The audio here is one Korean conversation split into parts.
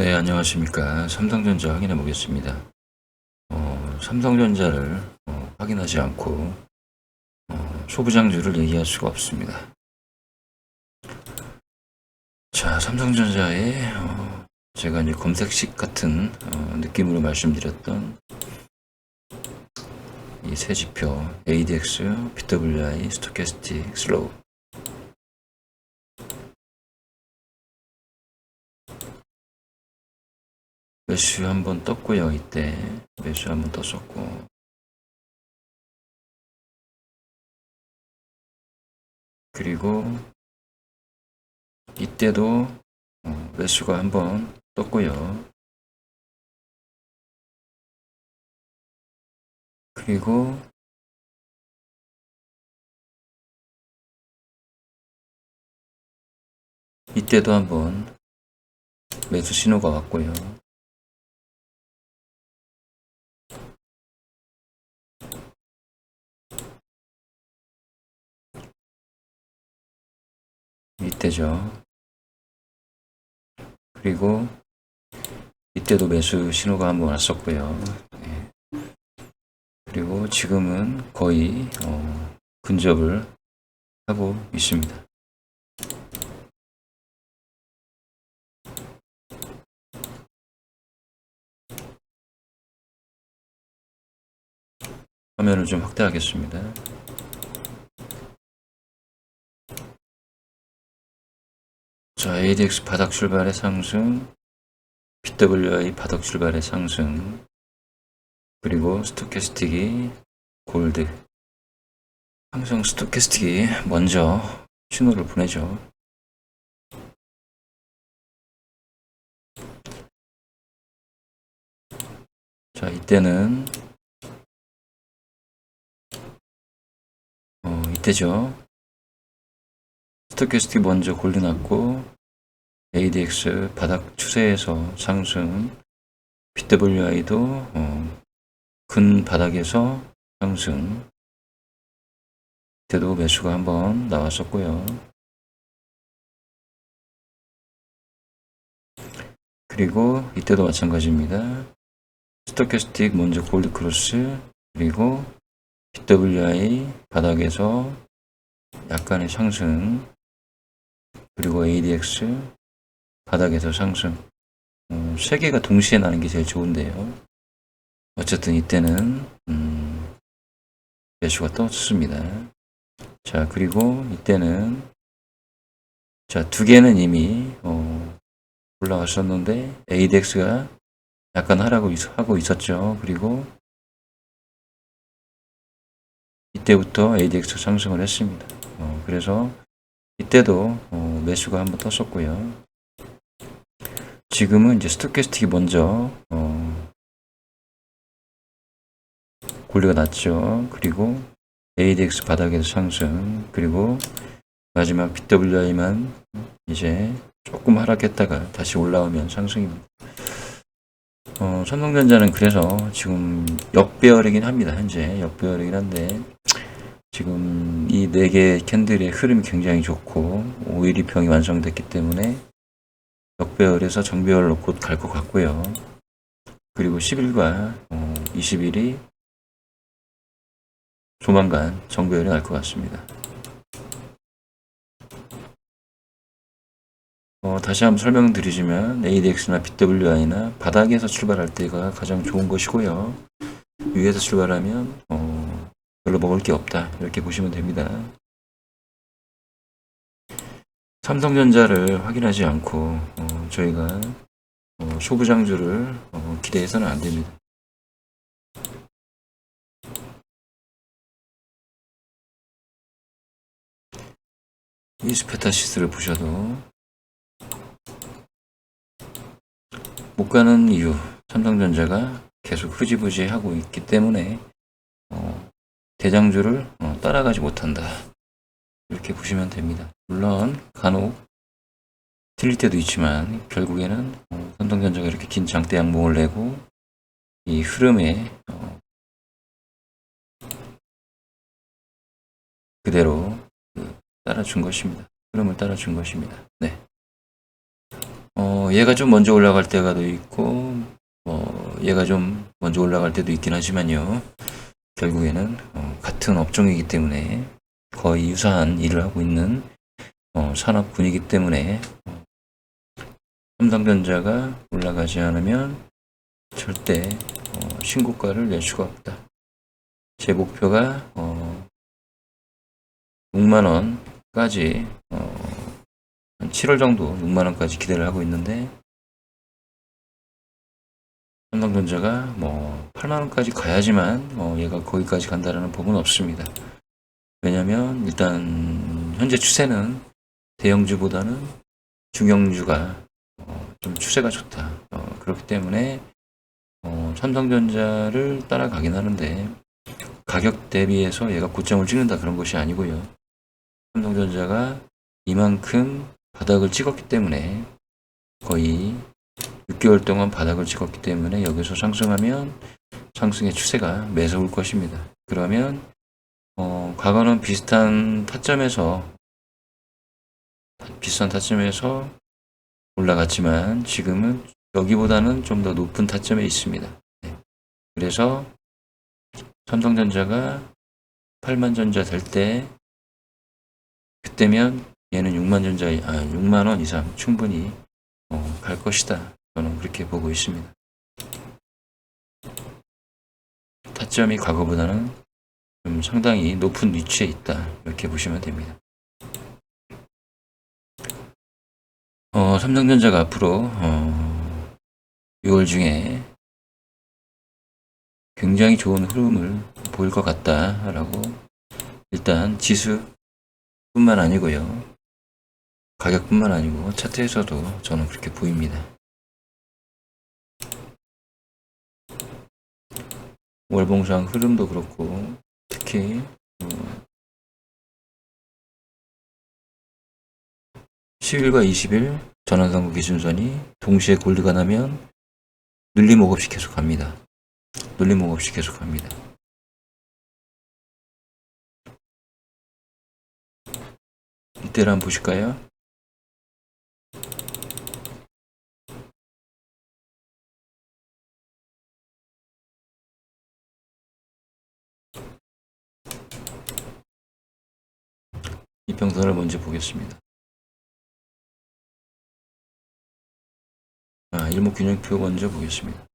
네, 안녕하십니까. 삼성전자 확인해 보겠습니다. 어, 삼성전자를 어, 확인하지 않고 어, 소부장주를 얘기할 수가 없습니다. 자, 삼성전자의 어, 제가 이제 검색식 같은 어, 느낌으로 말씀드렸던 이 세 지표 ADX, PWI, 스토캐스틱, 슬로우 매수 한번 떴고요 이때. 매수 한번 떴었고. 그리고 이때도 어, 매수가 한번 떴고요. 그리고 이때도 한번 매수 신호가 왔고요 이때죠. 그리고 이때도 매수 신호가 한번 왔었고요. 예. 그리고 지금은 거의 어, 근접을 하고 있습니다. 화면을 좀 확대하겠습니다. 자, ADX 바닥 출발의 상승, PWI 바닥 출발의 상승, 그리고 스토캐스틱이 골드. 항상 스토캐스틱이 먼저 신호를 보내죠. 자, 이때는 어, 이때죠. 스토캐스틱 먼저 골드 났고 ADX 바닥 추세에서 상승 PWI도 어, 근 바닥에서 상승 때도 매수가 한번 나왔었고요. 그리고 이때도 마찬가지입니다. 스토캐스틱 먼저 골드 크로스 그리고 PWI 바닥에서 약간의 상승 그리고 ADX 바닥에서 상승 음, 세 개가 동시에 나는 게 제일 좋은데요. 어쨌든 이때는 음, 매수가 떴습니다. 자 그리고 이때는 자두 개는 이미 어, 올라왔었는데 ADX가 약간 하라고 있, 하고 있었죠. 그리고 이때부터 ADX 상승을 했습니다. 어, 그래서 이때도 어, 매수가 한번 떴었고요. 지금은 이제 스토캐스틱이 먼저 어, 골리가 났죠. 그리고 ADX 바닥에서 상승 그리고 마지막 PWI만 이제 조금 하락했다가 다시 올라오면 상승입니다. 어, 삼성전자는 그래서 지금 역배열이긴 합니다. 현재 역배열이긴 한데 지금 이 네개 캔들의 흐름이 굉장히 좋고 오일 이평이 완성됐기 때문에 역배열에서 정배열로 곧 갈 것 같고요. 그리고 10일과 어, 20일이 조만간 정배열이 날 것 같습니다. 어, 다시 한번 설명드리지만 ADX나 PWI나 바닥에서 출발할 때가 가장 좋은 것이고요. 위에서 출발하면 어, 별로 먹을 게 없다 이렇게 보시면 됩니다. 삼성전자를 확인하지 않고 어, 저희가 어, 쇼부장주를 어, 기대해서는 안 됩니다. 이스페타시스를 보셔도 못 가는 이유 삼성전자가 계속 흐지부지 하고 있기 때문에 어, 대장주를 어, 따라가지 못한다 이렇게 보시면 됩니다. 물론 간혹 틀릴 때도 있지만 결국에는 어, 삼성전자가 이렇게 긴 장대 양봉을 내고 이 흐름에 어, 그대로 그 따라준 것입니다. 흐름을 따라준 것입니다. 네. 어, 어, 얘가 좀 먼저 올라갈 때가 도 있고, 어, 얘가 좀 먼저 올라갈 때도 있긴 하지만요. 결국에는 어, 같은 업종이기 때문에 거의 유사한 일을 하고 있는 어, 산업군이기 때문에 어, 삼성전자가 올라가지 않으면 절대 어, 신고가를 낼 수가 없다. 제 목표가 어, 6만 원까지 어, 한 7월 정도 6만 원까지 기대를 하고 있는데 삼성전자가 뭐 8만 원까지 가야지만 어, 얘가 거기까지 간다라는 법은 없습니다. 왜냐하면 일단 현재 추세는 대형주보다는 중형주가 어, 좀 추세가 좋다. 어, 그렇기 때문에 어, 삼성전자를 따라가긴 하는데 가격 대비해서 얘가 고점을 찍는다 그런 것이 아니고요. 삼성전자가 이만큼 바닥을 찍었기 때문에 거의 6개월 동안 바닥을 찍었기 때문에 여기서 상승하면 상승의 추세가 매서울 것입니다. 그러면 어, 과거는 비슷한 타점에서 비슷한 타점에서 올라갔지만 지금은 여기보다는 좀 더 높은 타점에 있습니다. 네. 그래서 삼성전자가 8만 전자 될 때 그때면 얘는 6만 전자 아 6만 원 이상 충분히 어, 갈 것이다. 저는 그렇게 보고 있습니다. 타점이 과거보다는 좀 상당히 높은 위치에 있다. 이렇게 보시면 됩니다. 어, 삼성전자가 앞으로 어, 6월 중에 굉장히 좋은 흐름을 보일 것 같다라고 일단 지수뿐만 아니고요. 가격뿐만 아니고 차트에서도 저는 그렇게 보입니다. 월봉상 흐름도 그렇고 특히 어, 10일과 20일 전환선거 기준선이 동시에 골드가 나면 눌림목 없이 계속 갑니다. 눌림목 없이 계속 갑니다. 이때를 한번 보실까요? 이평선을 먼저 보겠습니다. 아, 일목균형표 먼저 보겠습니다.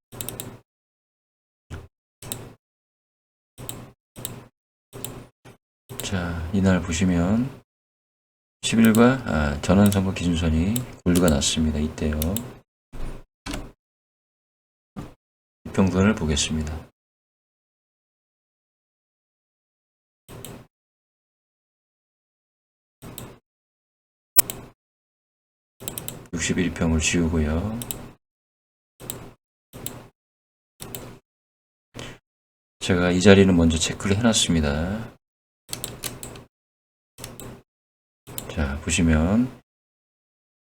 자, 이날 보시면 10일과 아, 전환선거 기준선이 골드가 났습니다. 이때요. 이평선을 보겠습니다. 61평을 지우고요. 제가 이 자리는 먼저 체크를 해놨습니다. 자, 보시면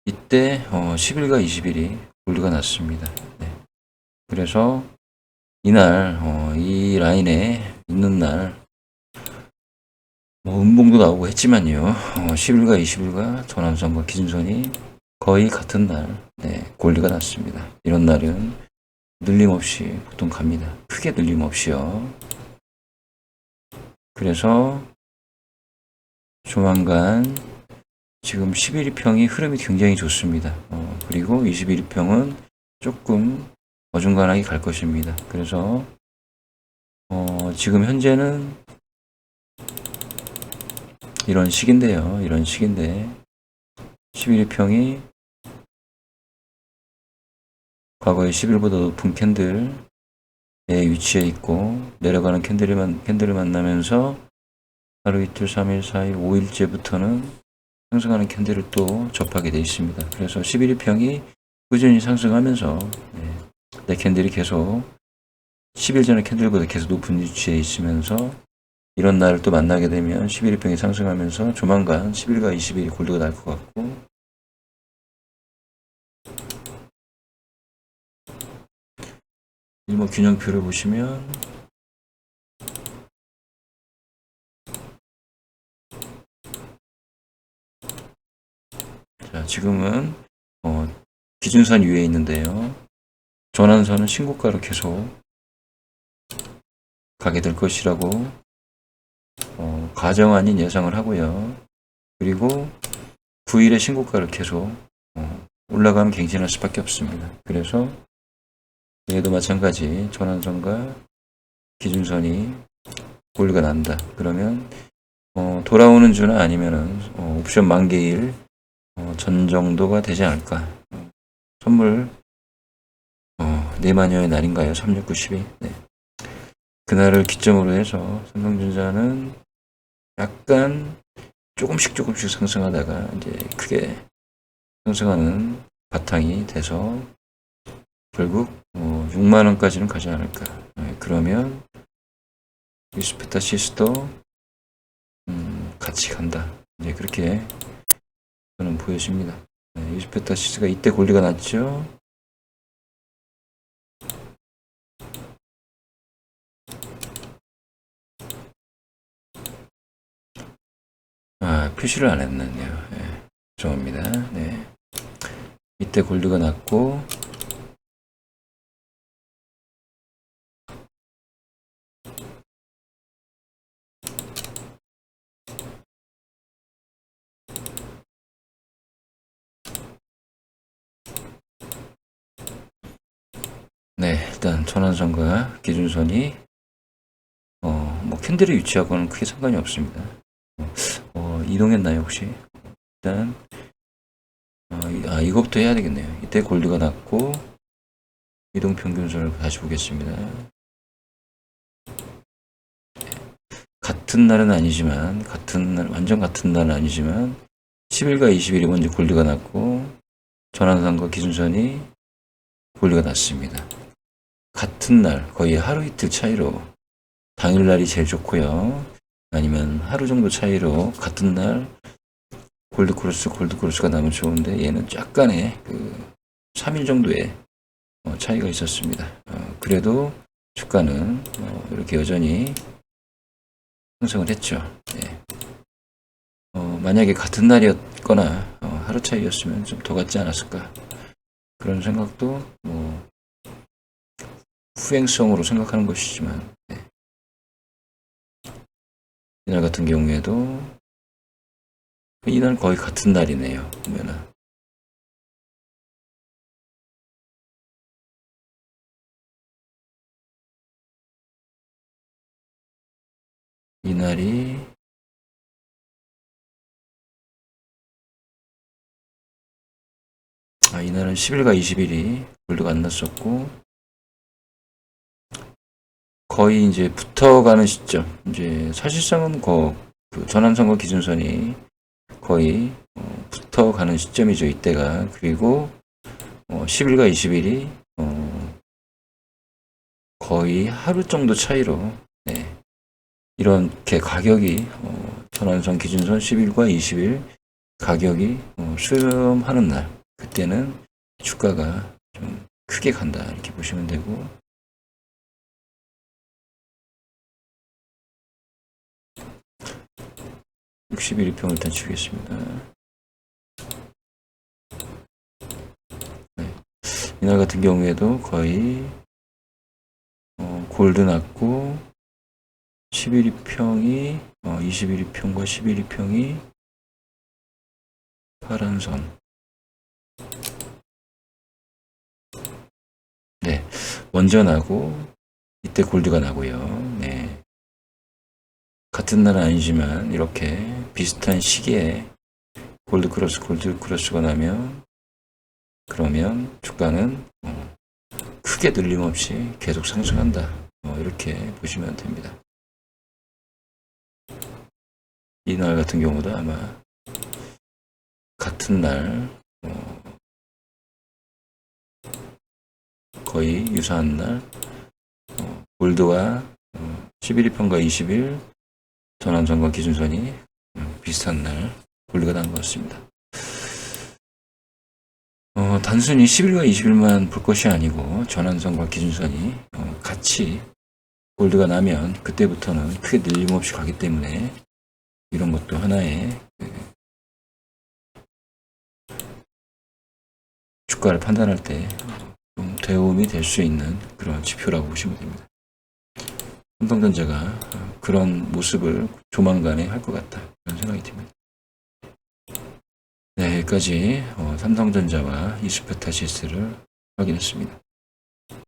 이때 어, 10일과 20일이 골드가 났습니다. 네. 그래서 이날 어, 이 라인에 있는 날 뭐 음봉도 나오고 했지만요. 어, 10일과 20일과 전환선과 기준선이 거의 같은 날 네, 골드가 났습니다. 이런 날은 늘림없이 보통 갑니다. 크게 늘림없이요. 그래서 조만간 지금 11위평이 흐름이 굉장히 좋습니다. 어, 그리고 21위평은 조금 어중간하게 갈 것입니다. 그래서 어, 지금 현재는 이런 식인데요. 이런 식인데 11위평이 과거에 10일보다 높은 캔들에 위치해 있고 내려가는 캔들을, 만, 캔들을 만나면서 하루 이틀 3일 4일 5일째부터는 상승하는 캔들을 또 접하게 되어 있습니다. 그래서 11일 평이 꾸준히 상승하면서 네, 내 캔들이 계속 10일 전의 캔들보다 계속 높은 위치에 있으면서 이런 날을 또 만나게 되면 11일평이 상승하면서 조만간 10일과 20일이 골드가 날 것 같고 일목 균형표를 보시면 자 지금은 어, 기준선 위에 있는데요. 전환선은 신고가로 계속 가게 될 것이라고 어, 가정 아닌 예상을 하고요. 그리고 9일의 신고가를 계속 어, 올라가면 갱신할 수밖에 없습니다. 그래서 얘도 마찬가지 전환선과 기준선이 고리가 난다. 그러면 어, 돌아오는 주나 아니면은 어, 옵션 만기일 어, 전 정도가 되지 않을까. 어, 선물 어, 내마녀의 날인가요? 3692. 네. 그날을 기점으로 해서 삼성전자는 약간 조금씩 조금씩 상승하다가 이제 크게 상승하는 바탕이 돼서 결국 뭐 6만 원까지는 가지 않을까. 네, 그러면 위스페타 시스도 음, 같이 간다. 이제 그렇게 저는 보여집니다. 네, 위스페타 시스가 이때 권리가 났죠. 아, 표시를 안 했네요. 네, 죄송합니다. 네. 이때 골드가 났고, 일단 전환선과 기준선이 어, 뭐 캔들의 위치하고는 크게 상관이 없습니다. 어, 이동했나요 혹시? 일단 어, 이- 아 이것부터 해야 되겠네요. 이때 골드가 났고 이동 평균선을 다시 보겠습니다. 같은 날은 아니지만 같은 날 완전 같은 날은 아니지만 10일과 20일이 먼저 골드가 났고 전환선과 기준선이 골드가 났습니다. 같은 날 거의 하루 이틀 차이로 당일날이 제일 좋고요. 아니면 하루 정도 차이로 같은 날 골드크로스 골드크로스가 나면 좋은데 얘는 약간의 그 3일 정도의 어, 차이가 있었습니다. 어, 그래도 주가는 어, 이렇게 여전히 상승을 했죠. 예. 어, 만약에 같은 날이었거나 어, 하루 차이였으면 좀 더 같지 않았을까 그런 생각도 뭐 후행성으로 생각하는 것이지만 네. 이날 같은 경우에도 이날 거의 같은 날이네요. 보면은 이날이 아 이날은 10일과 20일이 골드가 안 났었고 거의 이제 붙어가는 시점. 이제 사실상은 그, 그 전환선과 기준선이 거의 어, 붙어가는 시점이죠 이때가. 그리고 어, 10일과 20일이 어, 거의 하루 정도 차이로 네, 이렇게 가격이 어, 전환선 기준선 10일과 20일 가격이 어, 수렴하는 날 그때는 주가가 좀 크게 간다 이렇게 보시면 되고 61평을 일단 치우겠습니다. 네. 이날 같은 경우에도 거의 어, 골드 났고 11평이 어, 21평과 11평이 파란 선. 네, 나고 이때 골드가 나고요. 네. 같은 날은 아니지만 이렇게 비슷한 시기에 골드 크로스 골드 크로스가 나면 그러면 주가는 어, 크게 늘림없이 계속 상승한다. 어, 이렇게 보시면 됩니다. 이날 같은 경우도 아마 같은 날 어, 거의 유사한 날 어, 골드와 어, 11일평과 20일 전환선과 기준선이 음, 비슷한 날 분리가 난 것 같습니다. 어, 단순히 10일과 20일만 볼 것이 아니고 전환선과 기준선이 어, 같이 골드가 나면 그때부터는 크게 늘림없이 가기 때문에 이런 것도 하나의 그 주가를 판단할 때좀 도움이 될 수 있는 그런 지표라고 보시면 됩니다. 삼성전자가 어, 그런 모습을 조만간에 할 것 같다 그런 생각이 듭니다. 네, 여기까지 어, 삼성전자와 이스페타시스를 확인했습니다.